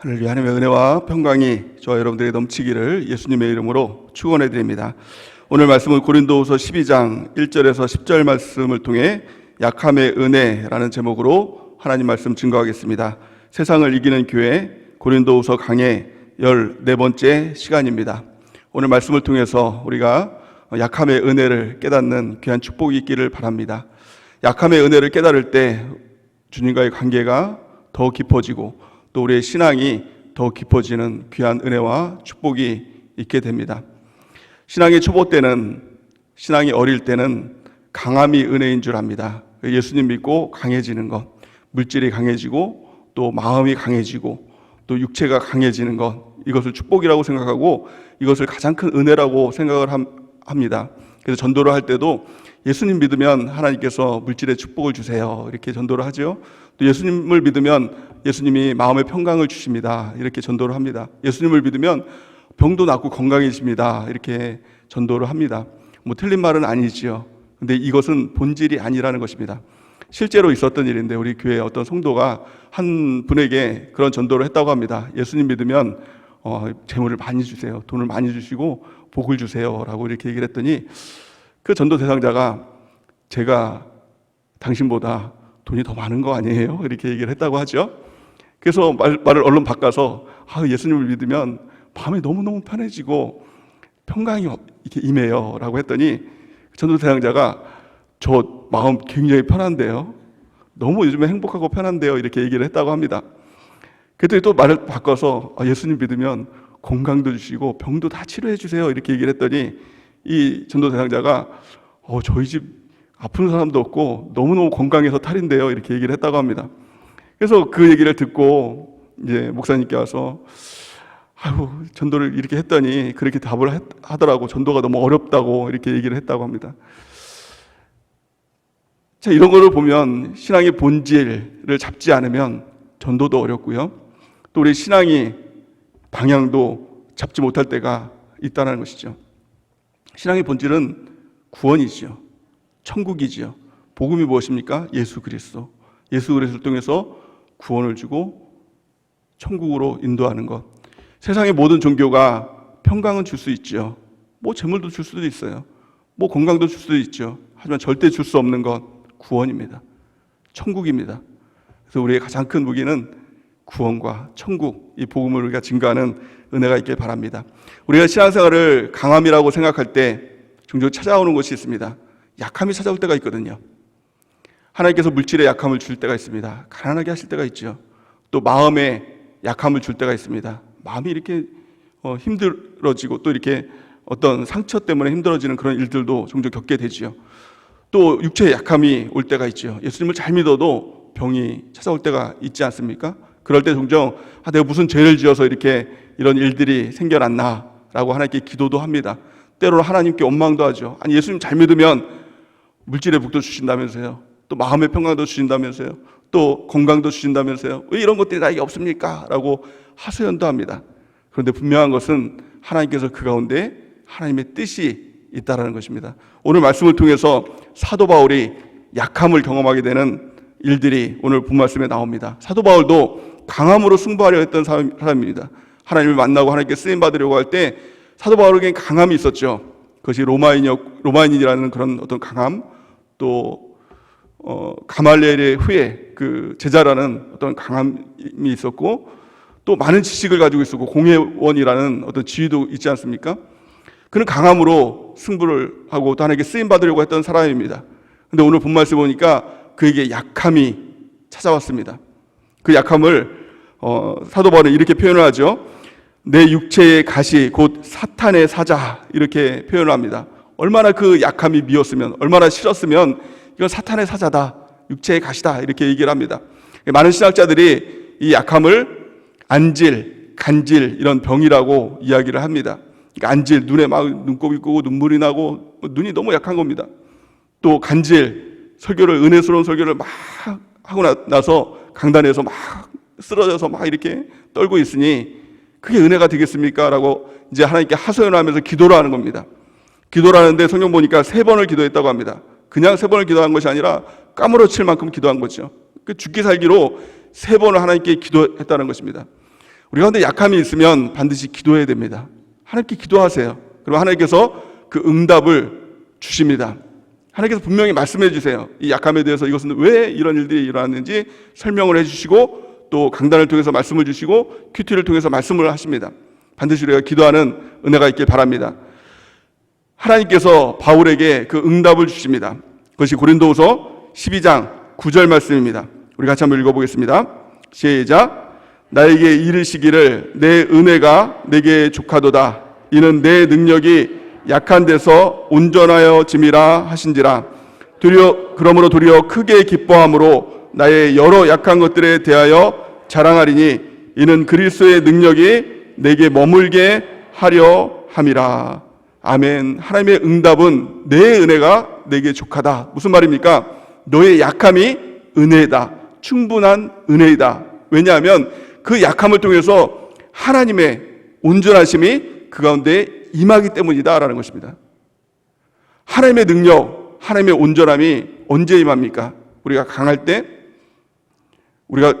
할렐루야 하나님의 은혜와 평강이 저와 여러분들에게 넘치기를 예수님의 이름으로 축원해 드립니다. 오늘 말씀은 고린도후서 12장 1절에서 10절 말씀을 통해 약함의 은혜라는 제목으로 하나님 말씀 증거하겠습니다. 세상을 이기는 교회 고린도후서 강의 14번째 시간입니다. 오늘 말씀을 통해서 우리가 약함의 은혜를 깨닫는 귀한 축복이 있기를 바랍니다. 약함의 은혜를 깨달을 때 주님과의 관계가 더 깊어지고 또 우리의 신앙이 더 깊어지는 귀한 은혜와 축복이 있게 됩니다. 신앙의 초보 때는 신앙이 어릴 때는 강함이 은혜인 줄 압니다. 예수님 믿고 강해지는 것, 물질이 강해지고 또 마음이 강해지고 또 육체가 강해지는 것 이것을 축복이라고 생각하고 이것을 가장 큰 은혜라고 생각을 합니다. 그래서 전도를 할 때도 예수님 믿으면 하나님께서 물질의 축복을 주세요. 이렇게 전도를 하죠. 또 예수님을 믿으면 예수님이 마음의 평강을 주십니다. 이렇게 전도를 합니다. 예수님을 믿으면 병도 낫고 건강해집니다. 이렇게 전도를 합니다. 뭐 틀린 말은 아니지요. 근데 이것은 본질이 아니라는 것입니다. 실제로 있었던 일인데 우리 교회 어떤 성도가 한 분에게 그런 전도를 했다고 합니다. 예수님 믿으면 어, 재물을 많이 주세요. 돈을 많이 주시고 복을 주세요라고 이렇게 얘기를 했더니 그 전도 대상자가 제가 당신보다 돈이 더 많은 거 아니에요? 이렇게 얘기를 했다고 하죠. 그래서 말, 말을 얼른 바꿔서 아, 예수님을 믿으면 밤에 너무너무 편해지고 평강이 이렇게 임해요. 라고 했더니 전도 대상자가 저 마음 굉장히 편한데요. 너무 요즘에 행복하고 편한데요. 이렇게 얘기를 했다고 합니다. 그랬더니 또 말을 바꿔서 아, 예수님 믿으면 건강도 주시고 병도 다 치료해 주세요. 이렇게 얘기를 했더니 이 전도 대상자가 어, 저희 집 아픈 사람도 없고 너무너무 건강해서 탈인데요. 이렇게 얘기를 했다고 합니다. 그래서 그 얘기를 듣고 이제 목사님께 와서 아유, 전도를 이렇게 했더니 그렇게 답을 하더라고. 전도가 너무 어렵다고 이렇게 얘기를 했다고 합니다. 자, 이런 거를 보면 신앙의 본질을 잡지 않으면 전도도 어렵고요. 또 우리 신앙이 방향도 잡지 못할 때가 있다는 것이죠. 신앙의 본질은 구원이지요. 천국이지요. 복음이 무엇입니까? 예수 그리스도. 예수 그리스도를 통해서 구원을 주고 천국으로 인도하는 것. 세상의 모든 종교가 평강은 줄 수 있죠. 뭐 재물도 줄 수도 있어요. 뭐 건강도 줄 수도 있죠. 하지만 절대 줄 수 없는 것 구원입니다. 천국입니다. 그래서 우리의 가장 큰 무기는 구원과 천국, 이 복음을 우리가 증가하는 은혜가 있길 바랍니다. 우리가 신앙생활을 강함이라고 생각할 때 종종 찾아오는 것이 있습니다. 약함이 찾아올 때가 있거든요. 하나님께서 물질의 약함을 줄 때가 있습니다. 가난하게 하실 때가 있죠. 또 마음에 약함을 줄 때가 있습니다. 마음이 이렇게 어, 힘들어지고 또 이렇게 어떤 상처 때문에 힘들어지는 그런 일들도 종종 겪게 되지요. 또 육체의 약함이 올 때가 있죠. 예수님을 잘 믿어도 병이 찾아올 때가 있지 않습니까? 그럴 때 종종 아, 내가 무슨 죄를 지어서 이렇게 이런 일들이 생겨났나라고 하나님께 기도도 합니다. 때로는 하나님께 원망도 하죠. 아니 예수님 잘 믿으면 물질의 복도 주신다면서요. 또 마음의 평강도 주신다면서요. 또 건강도 주신다면서요. 왜 이런 것들이 나에게 없습니까? 라고 하소연도 합니다. 그런데 분명한 것은 하나님께서 그 가운데 하나님의 뜻이 있다라는 것입니다. 오늘 말씀을 통해서 사도 바울이 약함을 경험하게 되는 일들이 오늘 본 말씀에 나옵니다. 사도 바울도 강함으로 승부하려 했던 사람입니다. 하나님을 만나고 하나님께 쓰임 받으려고 할 때 사도 바울에게 강함이 있었죠. 그것이 로마인역 로마인이라는 그런 어떤 강함 또 어, 가말리엘의 후에 그 제자라는 어떤 강함이 있었고 또 많은 지식을 가지고 있었고 공회원이라는 어떤 지위도 있지 않습니까? 그는 강함으로 승부를 하고 또 하나님께 쓰임 받으려고 했던 사람입니다. 근데 오늘 본 말씀 보니까 그에게 약함이 찾아왔습니다. 그 약함을 어, 사도 바울은 이렇게 표현을 하죠. 내 육체의 가시 곧 사탄의 사자 이렇게 표현을 합니다. 얼마나 그 약함이 미웠으면 얼마나 싫었으면 이건 사탄의 사자다. 육체의 가시다. 이렇게 얘기를 합니다. 많은 신학자들이 이 약함을 안질, 간질 이런 병이라고 이야기를 합니다. 그러니까 안질 눈에 막 눈곱이 끄고 눈물이 나고 눈이 너무 약한 겁니다. 또 간질 설교를 은혜스러운 설교를 막 하고 나서 강단에서 막 쓰러져서 막 이렇게 떨고 있으니 그게 은혜가 되겠습니까? 라고 이제 하나님께 하소연하면서 기도를 하는 겁니다. 기도를 하는데 성경 보니까 세 번을 기도했다고 합니다. 그냥 세 번을 기도한 것이 아니라 까무러칠 만큼 기도한 거죠. 그 죽기 살기로 세 번을 하나님께 기도했다는 것입니다. 우리 가운데 약함이 있으면 반드시 기도해야 됩니다. 하나님께 기도하세요. 그럼 하나님께서 그 응답을 주십니다. 하나님께서 분명히 말씀해 주세요. 이 약함에 대해서 이것은 왜 이런 일들이 일어났는지 설명을 해 주시고 또 강단을 통해서 말씀을 주시고 큐티를 통해서 말씀을 하십니다. 반드시 우리가 기도하는 은혜가 있길 바랍니다. 하나님께서 바울에게 그 응답을 주십니다. 그것이 고린도후서 12장 9절 말씀입니다. 우리 같이 한번 읽어보겠습니다. 시작. 나에게 이르시기를 내 은혜가 내게 족하도다. 이는 내 능력이 약한 데서 온전하여 짐이라 하신지라. 도리어 그러므로 도리어 크게 기뻐함으로 나의 여러 약한 것들에 대하여 자랑하리니 이는 그리스도의 능력이 내게 머물게 하려 함이라. 아멘. 하나님의 응답은 내 은혜가 내게 족하다. 무슨 말입니까? 너의 약함이 은혜다. 충분한 은혜이다. 왜냐하면 그 약함을 통해서 하나님의 온전하심이 그 가운데 임하기 때문이다라는 것입니다. 하나님의 능력, 하나님의 온전함이 언제 임합니까? 우리가 강할 때, 우리가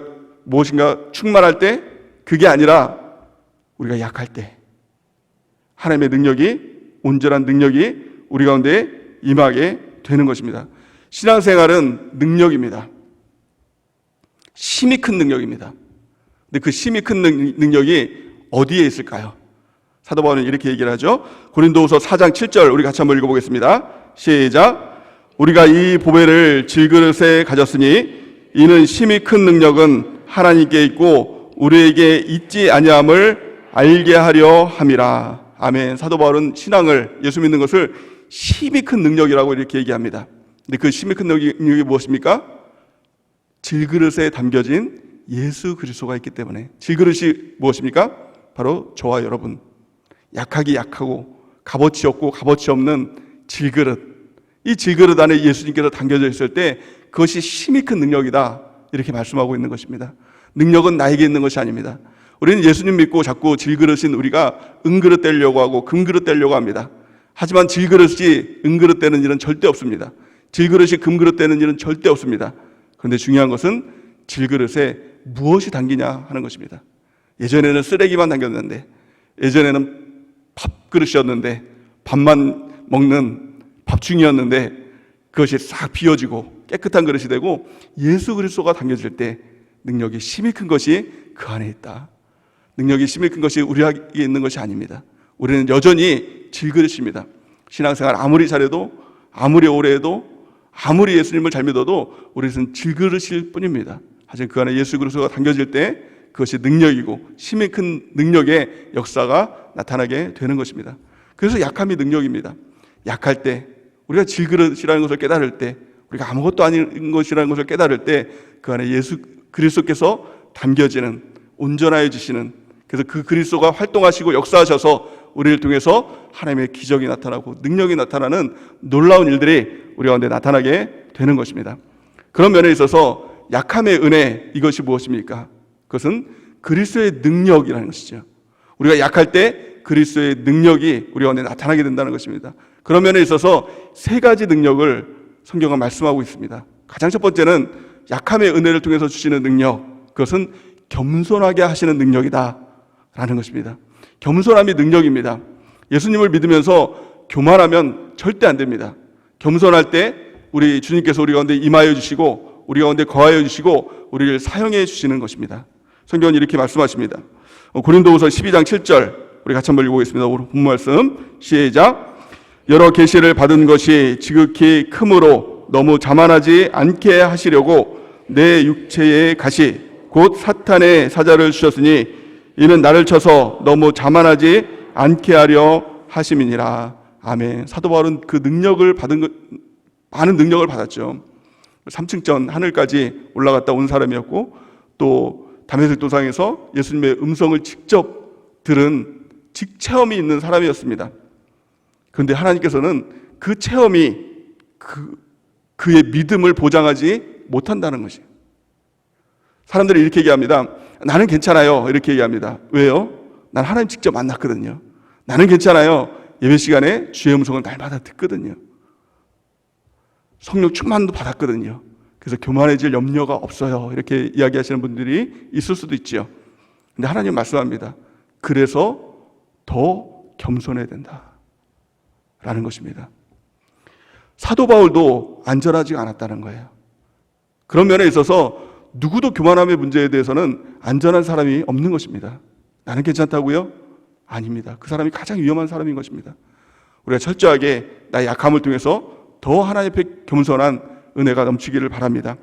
무엇인가 충만할 때, 그게 아니라 우리가 약할 때, 하나님의 능력이 온전한 능력이 우리 가운데 임하게 되는 것입니다. 신앙생활은 능력입니다. 힘이 큰 능력입니다. 근데 그 힘이 큰 능- 능력이 어디에 있을까요? 사도 바울은 이렇게 얘기를 하죠. 고린도후서 4장 7절 우리 같이 한번 읽어보겠습니다. 시작. 우리가 이 보배를 질그릇에 가졌으니 이는 힘이 큰 능력은 하나님께 있고 우리에게 있지 아니함을 알게 하려 함이라. 아멘. 사도 바울은 신앙을 예수 믿는 것을 힘이 큰 능력이라고 이렇게 얘기합니다. 근데 그 힘이 큰 능력이 무엇입니까? 질그릇에 담겨진 예수 그리스도가 있기 때문에 질그릇이 무엇입니까? 바로 저와 여러분 약하기 약하고 값어치 없고 값어치 없는 질그릇 이 질그릇 안에 예수님께서 담겨져 있을 때 그것이 힘이 큰 능력이다. 이렇게 말씀하고 있는 것입니다. 능력은 나에게 있는 것이 아닙니다. 우리는 예수님 믿고 자꾸 질그릇인 우리가 은그릇 되려고 하고 금그릇 되려고 합니다. 하지만 질그릇이 은그릇 되는 일은 절대 없습니다. 질그릇이 금그릇 되는 일은 절대 없습니다. 그런데 중요한 것은 질그릇에 무엇이 담기냐 하는 것입니다. 예전에는 쓰레기만 담겼는데, 예전에는 밥그릇이었는데, 밥만 먹는 밥중이었는데, 그것이 싹 비워지고 깨끗한 그릇이 되고 예수 그리스도가 담겨질 때 능력이 힘이 큰 것이 그 안에 있다. 능력이 힘이 큰 것이 우리에게 있는 것이 아닙니다. 우리는 여전히 질그릇입니다. 신앙생활 아무리 잘해도 아무리 오래 해도 아무리 예수님을 잘 믿어도 우리는 질그릇일 뿐입니다. 하지만 그 안에 예수 그리스도가 담겨질 때 그것이 능력이고 힘이 큰 능력의 역사가 나타나게 되는 것입니다. 그래서 약함이 능력입니다. 약할 때 우리가 질그릇이라는 것을 깨달을 때 우리가 아무것도 아닌 것이라는 것을 깨달을 때 그 안에 예수 그리스도께서 담겨지는 온전하여 지시는 그래서 그 그리스도가 활동하시고 역사하셔서 우리를 통해서 하나님의 기적이 나타나고 능력이 나타나는 놀라운 일들이 우리 가운데 나타나게 되는 것입니다. 그런 면에 있어서 약함의 은혜 이것이 무엇입니까? 그것은 그리스도의 능력이라는 것이죠. 우리가 약할 때 그리스도의 능력이 우리 가운데 나타나게 된다는 것입니다. 그런 면에 있어서 세 가지 능력을 성경은 말씀하고 있습니다. 가장 첫 번째는 약함의 은혜를 통해서 주시는 능력, 그것은 겸손하게 하시는 능력이다. 라는 것입니다. 겸손함이 능력입니다. 예수님을 믿으면서 교만하면 절대 안 됩니다. 겸손할 때 우리 주님께서 우리 가운데 임하여 주시고 우리 가운데 거하여 주시고 우리를 사용해 주시는 것입니다. 성경은 이렇게 말씀하십니다. 어, 고린도후서 12장 7절 우리 같이 한번 읽어보겠습니다. 오늘 본 말씀 시작. 여러 계시를 받은 것이 지극히 크므로 너무 자만하지 않게 하시려고 내 육체의 가시 곧 사탄의 사자를 주셨으니 이는 나를 쳐서 너무 자만하지 않게 하려 하심이니라. 아멘. 사도 바울은 그 능력을 받은 것, 많은 능력을 받았죠. 3층전 하늘까지 올라갔다 온 사람이었고 또 담에색 도상에서 예수님의 음성을 직접 들은 직체험이 있는 사람이었습니다. 그런데 하나님께서는 그 체험이 그, 그의 믿음을 보장하지 못한다는 것이에요. 사람들이 이렇게 얘기합니다. 나는 괜찮아요. 이렇게 얘기합니다. 왜요? 난 하나님 직접 만났거든요. 나는 괜찮아요. 예배 시간에 주의 음성을 날마다 듣거든요. 성령 충만도 받았거든요. 그래서 교만해질 염려가 없어요. 이렇게 이야기하시는 분들이 있을 수도 있지요. 근데 하나님 말씀합니다. 그래서 더 겸손해야 된다. 라는 것입니다. 사도 바울도 안전하지 않았다는 거예요. 그런 면에 있어서 누구도 교만함의 문제에 대해서는 안전한 사람이 없는 것입니다. 나는 괜찮다고요? 아닙니다. 그 사람이 가장 위험한 사람인 것입니다. 우리가 철저하게 나의 약함을 통해서 더 하나님 앞에 겸손한 은혜가 넘치기를 바랍니다.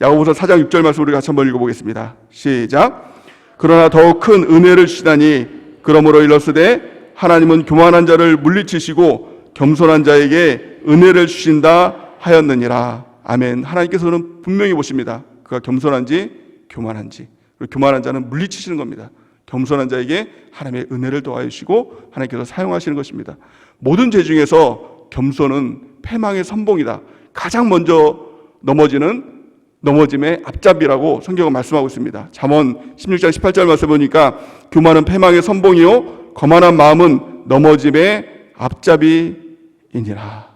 야고보서 4장 6절 말씀 우리 같이 한번 읽어보겠습니다. 시작. 그러나 더큰 은혜를 주시다니 그러므로 일렀으되 하나님은 교만한 자를 물리치시고 겸손한 자에게 은혜를 주신다 하였느니라. 아멘. 하나님께서는 분명히 보십니다. 그가 겸손한지 교만한지. 그리고 교만한 자는 물리치시는 겁니다. 겸손한 자에게 하나님의 은혜를 더하여 주시고 하나님께서 사용하시는 것입니다. 모든 죄 중에서 겸손은 패망의 선봉이다. 가장 먼저 넘어지는 넘어짐의 앞잡이라고 성경은 말씀하고 있습니다. 잠언 16장 18절 말씀 보니까 교만은 패망의 선봉이요 거만한 마음은 넘어짐의 앞잡이이니라.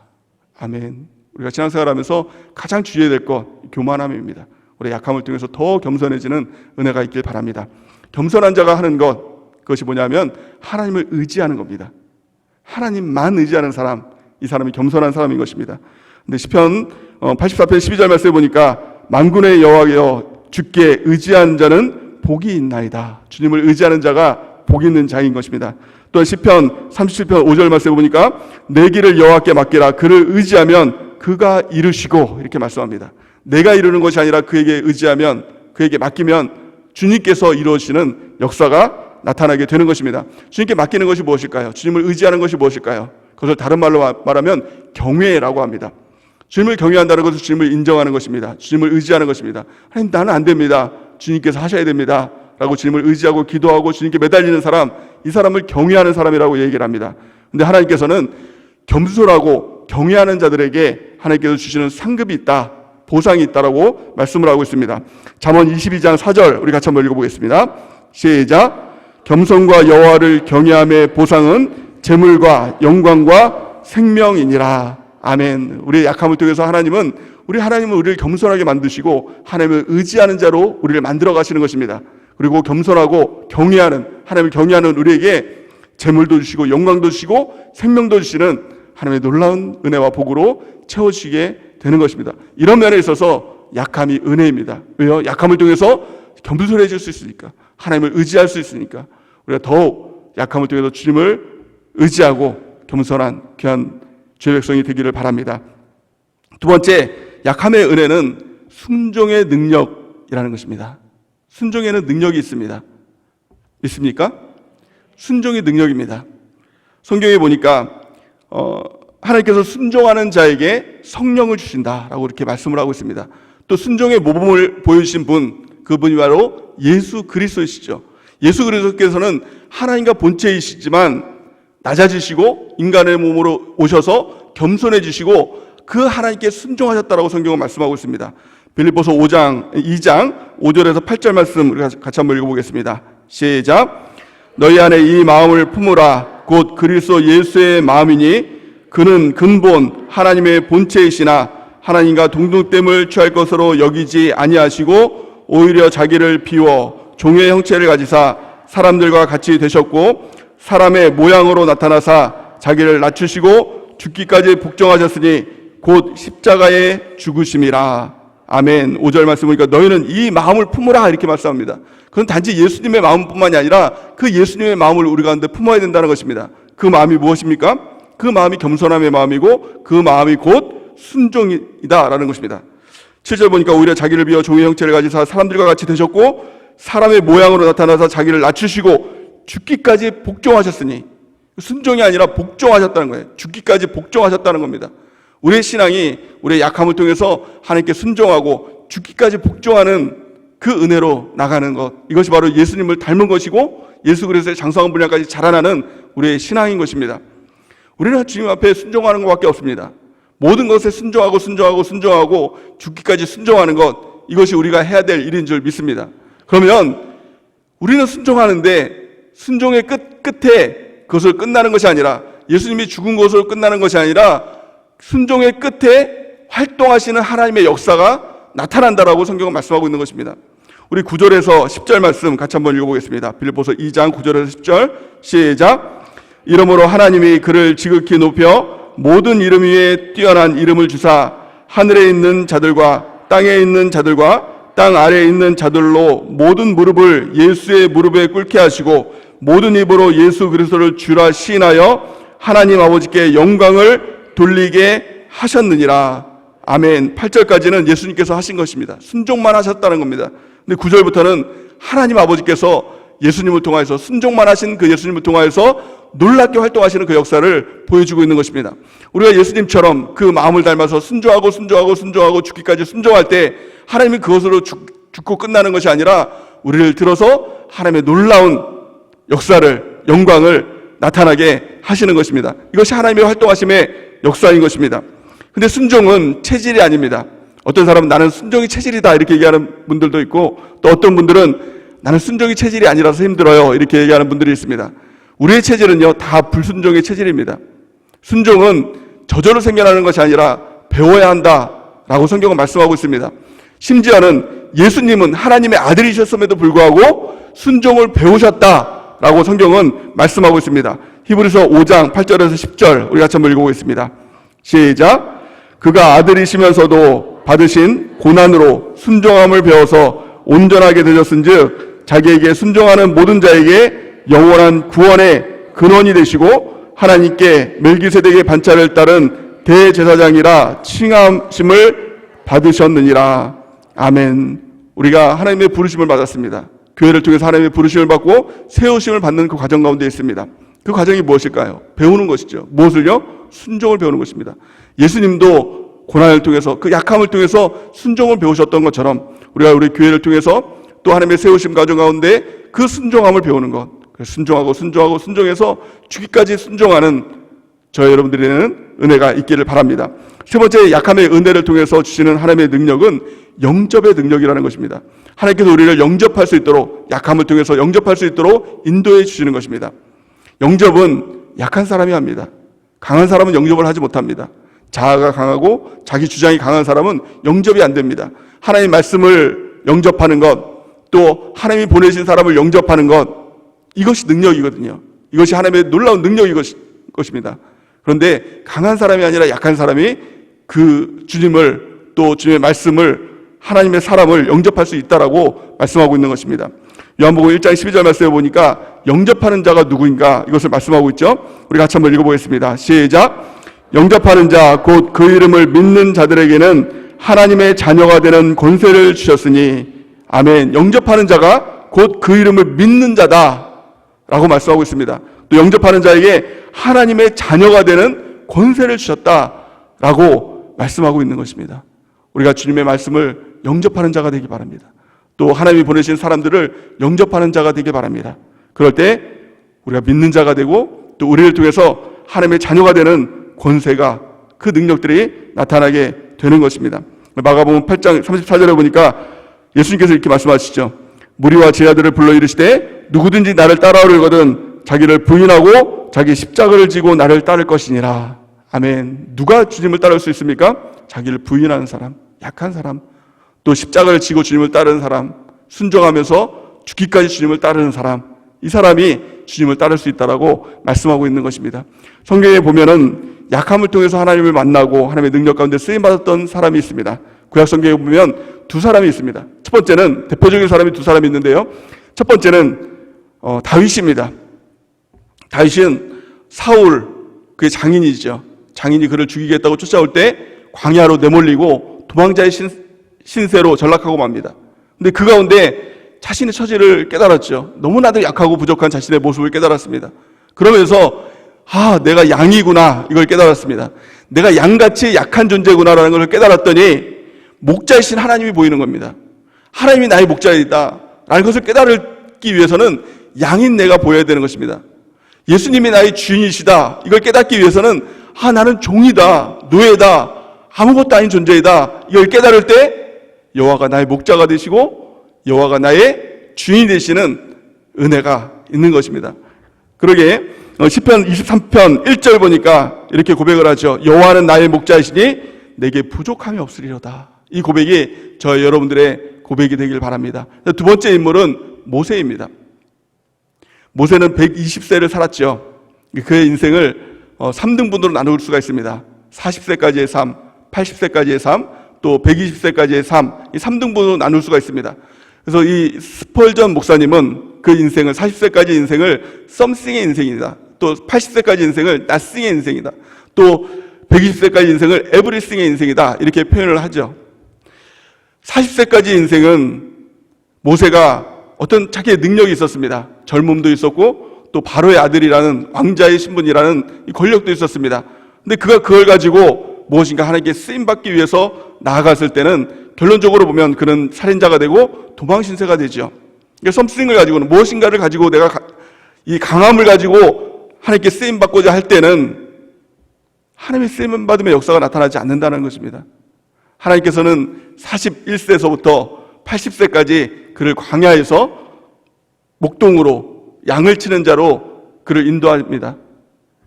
아멘. 우리가 신앙생활 하면서 가장 주의해야 될 것 교만함입니다. 우리 약함을 통해서 더 겸손해지는 은혜가 있길 바랍니다. 겸손한 자가 하는 것 그것이 뭐냐면 하나님을 의지하는 겁니다. 하나님만 의지하는 사람, 이 사람이 겸손한 사람인 것입니다. 근데 시편 84편 12절 말씀에 보니까 만군의 여호와여 주께 의지한 자는 복이 있나이다. 주님을 의지하는 자가 복 있는 자인 것입니다. 또 시편 37편 5절 말씀에 보니까 내 길을 여호와께 맡기라. 그를 의지하면 그가 이루시고 이렇게 말씀합니다. 내가 이루는 것이 아니라 그에게 의지하면 그에게 맡기면 주님께서 이루시는 역사가 나타나게 되는 것입니다. 주님께 맡기는 것이 무엇일까요? 주님을 의지하는 것이 무엇일까요? 그것을 다른 말로 말하면 경외라고 합니다. 주님을 경외한다는 것은 주님을 인정하는 것입니다. 주님을 의지하는 것입니다. 하나님 나는 안 됩니다. 주님께서 하셔야 됩니다. 라고 주님을 의지하고 기도하고 주님께 매달리는 사람, 이 사람을 경외하는 사람이라고 얘기를 합니다. 근데 하나님께서는 겸손하고 경외하는 자들에게 하나님께서 주시는 상급이 있다. 보상이 있다라고 말씀을 하고 있습니다. 잠언 22장 4절 우리 같이 한번 읽어 보겠습니다. 시작. 겸손과 여호와를 경외함의 보상은 재물과 영광과 생명이니라. 아멘. 우리의 약함을 통해서 하나님은 우리 하나님은 우리를 겸손하게 만드시고 하나님을 의지하는 자로 우리를 만들어 가시는 것입니다. 그리고 겸손하고 경외하는 하나님을 경외하는 우리에게 재물도 주시고 영광도 주시고 생명도 주시는 하나님의 놀라운 은혜와 복으로 채워지게 되는 것입니다. 이런 면에 있어서 약함이 은혜입니다. 왜요? 약함을 통해서 겸손해질 수 있으니까 하나님을 의지할 수 있으니까 우리가 더욱 약함을 통해서 주님을 의지하고 겸손한 귀한 주의 백성이 되기를 바랍니다. 두 번째, 약함의 은혜는 순종의 능력이라는 것입니다. 순종에는 능력이 있습니다. 믿습니까? 순종의 능력입니다. 성경에 보니까 어, 하나님께서 순종하는 자에게 성령을 주신다라고 이렇게 말씀을 하고 있습니다. 또 순종의 모범을 보여주신 분, 그분이 바로 예수 그리스도이시죠. 예수 그리스도께서는 하나님과 본체이시지만 낮아지시고 인간의 몸으로 오셔서 겸손해지시고 그 하나님께 순종하셨다라고 성경은 말씀하고 있습니다. 빌립보서 5장 2장 5절에서 8절 말씀 우리 같이 한번 읽어보겠습니다. 시작. 너희 안에 이 마음을 품으라 곧 그리스도 예수의 마음이니 그는 근본 하나님의 본체이시나 하나님과 동등됨을 취할 것으로 여기지 아니하시고 오히려 자기를 비워 종의 형체를 가지사 사람들과 같이 되셨고 사람의 모양으로 나타나사 자기를 낮추시고 죽기까지 복종하셨으니 곧 십자가의 죽으심이라. 아멘. 5절 말씀 보니까 너희는 이 마음을 품으라 이렇게 말씀합니다. 그건 단지 예수님의 마음뿐만이 아니라 그 예수님의 마음을 우리 가운데 품어야 된다는 것입니다. 그 마음이 무엇입니까? 그 마음이 겸손함의 마음이고 그 마음이 곧 순종이다라는 것입니다. 7절 보니까 오히려 자기를 비워 종의 형체를 가지사 사람들과 같이 되셨고 사람의 모양으로 나타나서 자기를 낮추시고 죽기까지 복종하셨으니 순종이 아니라 복종하셨다는 거예요. 죽기까지 복종하셨다는 겁니다. 우리의 신앙이 우리의 약함을 통해서 하나님께 순종하고 죽기까지 복종하는 그 은혜로 나가는 것. 이것이 바로 예수님을 닮은 것이고 예수 그리스도의 장성한 분야까지 자라나는 우리의 신앙인 것입니다. 우리는 주님 앞에 순종하는 것밖에 없습니다. 모든 것에 순종하고 순종하고 순종하고 죽기까지 순종하는 것 이것이 우리가 해야 될 일인 줄 믿습니다. 그러면 우리는 순종하는데 순종의 끝 끝에 그것을 끝나는 것이 아니라 예수님이 죽은 것으로 끝나는 것이 아니라 순종의 끝에 활동하시는 하나님의 역사가 나타난다라고 성경은 말씀하고 있는 것입니다. 우리 9절에서 10절 말씀 같이 한번 읽어보겠습니다. 빌립보서 2장 9절에서 10절 시작. 이러므로 하나님이 그를 지극히 높여 모든 이름 위에 뛰어난 이름을 주사 하늘에 있는 자들과 땅에 있는 자들과 땅 아래에 있는 자들로 모든 무릎을 예수의 무릎에 꿇게 하시고 모든 입으로 예수 그리스도를 주라 시인하여 하나님 아버지께 영광을 돌리게 하셨느니라. 아멘. 8절까지는 예수님께서 하신 것입니다. 순종만 하셨다는 겁니다. 근데 9절부터는 하나님 아버지께서 예수님을 통하여서 순종만 하신 그 예수님을 통하여서 놀랍게 활동하시는 그 역사를 보여주고 있는 것입니다. 우리가 예수님처럼 그 마음을 닮아서 순종하고 순종하고 순종하고 죽기까지 순종할 때 하나님이 그것으로 죽, 죽고 끝나는 것이 아니라 우리를 들어서 하나님의 놀라운 역사를 영광을 나타나게 하시는 것입니다. 이것이 하나님의 활동하심의 역사인 것입니다. 근데 순종은 체질이 아닙니다. 어떤 사람은 나는 순종이 체질이다 이렇게 얘기하는 분들도 있고 또 어떤 분들은 나는 순종이 체질이 아니라서 힘들어요 이렇게 얘기하는 분들이 있습니다. 우리의 체질은요 다 불순종의 체질입니다. 순종은 저절로 생겨나는 것이 아니라 배워야 한다라고 성경은 말씀하고 있습니다. 심지어는 예수님은 하나님의 아들이셨음에도 불구하고 순종을 배우셨다라고 성경은 말씀하고 있습니다. 히브리서 5장 8절에서 10절 우리 같이 한번 읽어보겠습니다. 시작. 그가 아들이시면서도 받으신 고난으로 순종함을 배워서 온전하게 되셨은즉 자기에게 순종하는 모든 자에게 영원한 구원의 근원이 되시고 하나님께 멜기세덱의 반차를 따른 대제사장이라 칭함심을 받으셨느니라. 아멘. 우리가 하나님의 부르심을 받았습니다. 교회를 통해서 하나님의 부르심을 받고 세우심을 받는 그 과정 가운데 있습니다. 그 과정이 무엇일까요? 배우는 것이죠. 무엇을요? 순종을 배우는 것입니다. 예수님도 고난을 통해서 그 약함을 통해서 순종을 배우셨던 것처럼 우리가 우리 교회를 통해서 또 하나님의 세우심 과정 가운데 그 순종함을 배우는 것. 순종하고 순종하고 순종해서 죽기까지 순종하는 저 여러분들에는 은혜가 있기를 바랍니다. 세 번째 약함의 은혜를 통해서 주시는 하나님의 능력은 영접의 능력이라는 것입니다. 하나님께서 우리를 영접할 수 있도록 약함을 통해서 영접할 수 있도록 인도해 주시는 것입니다. 영접은 약한 사람이 합니다. 강한 사람은 영접을 하지 못합니다. 자아가 강하고 자기 주장이 강한 사람은 영접이 안 됩니다. 하나님 말씀을 영접하는 것, 또 하나님이 보내신 사람을 영접하는 것, 이것이 능력이거든요. 이것이 하나님의 놀라운 능력이 것입니다. 그런데 강한 사람이 아니라 약한 사람이 그 주님을 또 주님의 말씀을 하나님의 사람을 영접할 수 있다라고 말씀하고 있는 것입니다. 요한복음 1장 12절 말씀에 보니까 영접하는 자가 누구인가 이것을 말씀하고 있죠. 우리 같이 한번 읽어보겠습니다. 시작. 영접하는 자, 곧 그 이름을 믿는 자들에게는 하나님의 자녀가 되는 권세를 주셨으니, 아멘. 영접하는 자가 곧 그 이름을 믿는 자다. 라고 말씀하고 있습니다. 또 영접하는 자에게 하나님의 자녀가 되는 권세를 주셨다. 라고 말씀하고 있는 것입니다. 우리가 주님의 말씀을 영접하는 자가 되기 바랍니다. 또 하나님이 보내신 사람들을 영접하는 자가 되기 바랍니다. 그럴 때 우리가 믿는 자가 되고 또 우리를 통해서 하나님의 자녀가 되는 권세가 그 능력들이 나타나게 되는 것입니다. 마가복음 8장 34절에 보니까 예수님께서 이렇게 말씀하시죠. 무리와 제자들을 불러 이르시되 누구든지 나를 따라오려거든 자기를 부인하고 자기 십자가를 지고 나를 따를 것이니라. 아멘. 누가 주님을 따를 수 있습니까? 자기를 부인하는 사람, 약한 사람, 또 십자가를 지고 주님을 따르는 사람, 순종하면서 죽기까지 주님을 따르는 사람, 이 사람이 주님을 따를 수 있다라고 말씀하고 있는 것입니다. 성경에 보면은 약함을 통해서 하나님을 만나고 하나님의 능력 가운데 쓰임 받았던 사람이 있습니다. 구약 성경에 보면 두 사람이 있습니다. 첫 번째는 대표적인 사람이 두 사람이 있는데요. 첫 번째는 어, 다윗입니다. 다윗은 사울 그의 장인이죠. 장인이 그를 죽이겠다고 쫓아올 때 광야로 내몰리고 도망자의 신, 신세로 전락하고 맙니다. 근데 그 가운데 자신의 처지를 깨달았죠. 너무나도 약하고 부족한 자신의 모습을 깨달았습니다. 그러면서 아, 내가 양이구나 이걸 깨달았습니다. 내가 양같이 약한 존재구나라는 걸 깨달았더니 목자이신 하나님이 보이는 겁니다. 하나님이 나의 목자이다. 라는 것을 깨달기 위해서는 양인 내가 보여야 되는 것입니다. 예수님이 나의 주인이시다. 이걸 깨닫기 위해서는 아, 나는 종이다. 노예다. 아무것도 아닌 존재이다. 이걸 깨달을 때 여호와가 나의 목자가 되시고 여호와가 나의 주인이 되시는 은혜가 있는 것입니다. 그러게 어, 시편 23편 1절 보니까 이렇게 고백을 하죠. 여호와는 나의 목자이시니 내게 부족함이 없으리로다. 이 고백이 저 여러분들의 고백이 되길 바랍니다. 두 번째 인물은 모세입니다. 모세는 120세를 살았죠. 그의 인생을 3등분으로 나눌 수가 있습니다. 40세까지의 삶, 80세까지의 삶, 또 120세까지의 삶, 이 3등분으로 나눌 수가 있습니다. 그래서 이 스펄전 목사님은 그 인생을, 40세까지 인생을 썸씽의 인생이다. 또 80세까지 인생을 나싱의 인생이다. 또 120세까지 인생을 에브리싱의 인생이다. 이렇게 표현을 하죠. 40세까지 인생은 모세가 어떤 자기의 능력이 있었습니다. 젊음도 있었고 또 바로의 아들이라는 왕자의 신분이라는 이 권력도 있었습니다. 근데 그가 그걸 가지고 무엇인가 하나님께 쓰임 받기 위해서 나아갔을 때는 결론적으로 보면 그는 살인자가 되고 도망 신세가 되죠. 그러니까 썸씽을 가지고는 무엇인가를 가지고 내가 가- 이 강함을 가지고 하나님께 쓰임 받고자 할 때는 하나님의 쓰임 받음의 역사가 나타나지 않는다는 것입니다. 하나님께서는 41세에서부터 80세까지 그를 광야에서 목동으로 양을 치는 자로 그를 인도합니다.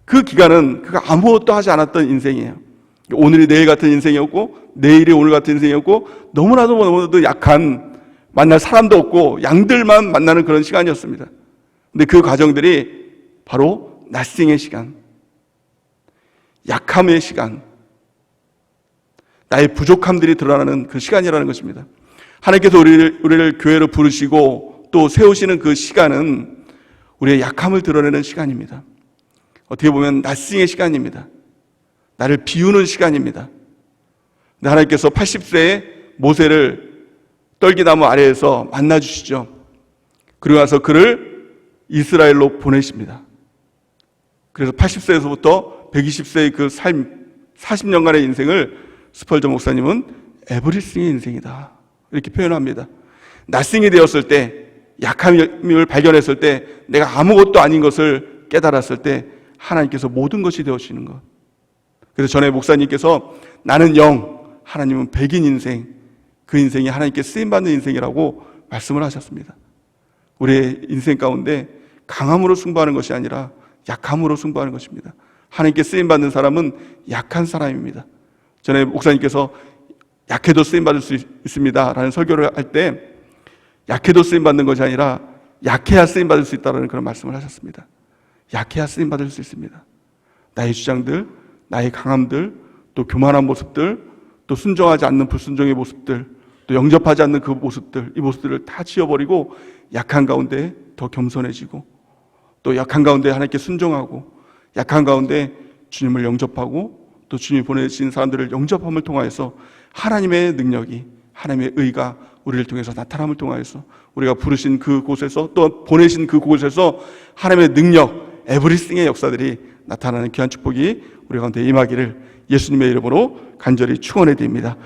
그 기간은 그가 아무것도 하지 않았던 인생이에요. 오늘이 내일 같은 인생이었고 내일이 오늘 같은 인생이었고 너무나도 너무나도 약한 만날 사람도 없고 양들만 만나는 그런 시간이었습니다. 근데 그 과정들이 바로 나싱의 시간, 약함의 시간, 나의 부족함들이 드러나는 그 시간이라는 것입니다. 하나님께서 우리를, 우리를 교회로 부르시고 또 세우시는 그 시간은 우리의 약함을 드러내는 시간입니다. 어떻게 보면 나싱의 시간입니다. 나를 비우는 시간입니다. 하나님께서 80세에 모세를 떨기나무 아래에서 만나 주시죠. 그리고 나서 그를 이스라엘로 보내십니다. 그래서 80세에서부터 120세의 그 삶, 40년간의 인생을 스펄저 목사님은 에브리싱의 인생이다. 이렇게 표현합니다. 나싱이 되었을 때, 약함을 발견했을 때, 내가 아무것도 아닌 것을 깨달았을 때, 하나님께서 모든 것이 되어주시는 것. 그래서 전에 목사님께서 나는 영, 하나님은 백인 인생, 그 인생이 하나님께 쓰임받는 인생이라고 말씀을 하셨습니다. 우리의 인생 가운데 강함으로 승부하는 것이 아니라 약함으로 승부하는 것입니다. 하나님께 쓰임받는 사람은 약한 사람입니다. 전에 목사님께서 약해도 쓰임받을 수 있습니다. 라는 설교를 할 때 약해도 쓰임받는 것이 아니라 약해야 쓰임받을 수 있다는 그런 말씀을 하셨습니다. 약해야 쓰임받을 수 있습니다. 나의 주장들, 나의 강함들, 또 교만한 모습들, 또 순종하지 않는 불순종의 모습들, 또 영접하지 않는 그 모습들, 이 모습들을 다 지워버리고 약한 가운데 더 겸손해지고 또 약한 가운데 하나님께 순종하고 약한 가운데 주님을 영접하고 또 주님이 보내신 사람들을 영접함을 통하여서 하나님의 능력이 하나님의 의가 우리를 통해서 나타남을 통하여서 우리가 부르신 그 곳에서 또 보내신 그 곳에서 하나님의 능력 에브리싱의 역사들이 나타나는 귀한 축복이 우리 가운데 임하기를 예수님의 이름으로 간절히 축원해 드립니다.